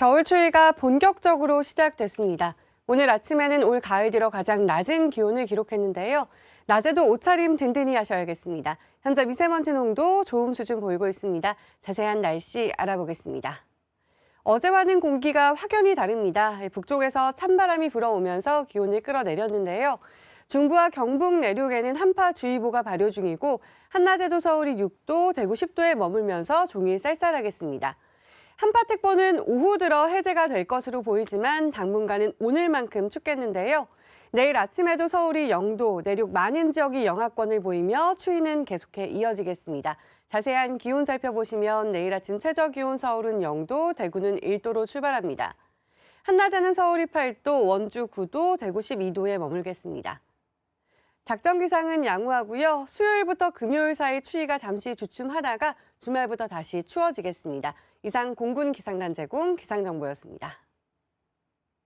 겨울 추위가 본격적으로 시작됐습니다. 오늘 아침에는 올 가을 들어 가장 낮은 기온을 기록했는데요. 낮에도 옷차림 든든히 하셔야겠습니다. 현재 미세먼지 농도 좋음 수준 보이고 있습니다. 자세한 날씨 알아보겠습니다. 어제와는 공기가 확연히 다릅니다. 북쪽에서 찬바람이 불어오면서 기온을 끌어내렸는데요. 중부와 경북 내륙에는 한파주의보가 발효 중이고 한낮에도 서울이 6도, 대구 10도에 머물면서 종일 쌀쌀하겠습니다. 한파특보는 오후 들어 해제가 될 것으로 보이지만 당분간은 오늘만큼 춥겠는데요. 내일 아침에도 서울이 0도, 내륙 많은 지역이 영하권을 보이며 추위는 계속해 이어지겠습니다. 자세한 기온 살펴보시면 내일 아침 최저 기온 서울은 0도, 대구는 1도로 출발합니다. 한낮에는 서울이 8도, 원주 9도, 대구 12도에 머물겠습니다. 작전 기상은 양호하고요. 수요일부터 금요일 사이 추위가 잠시 주춤하다가 주말부터 다시 추워지겠습니다. 이상 공군 기상단 제공 기상정보였습니다.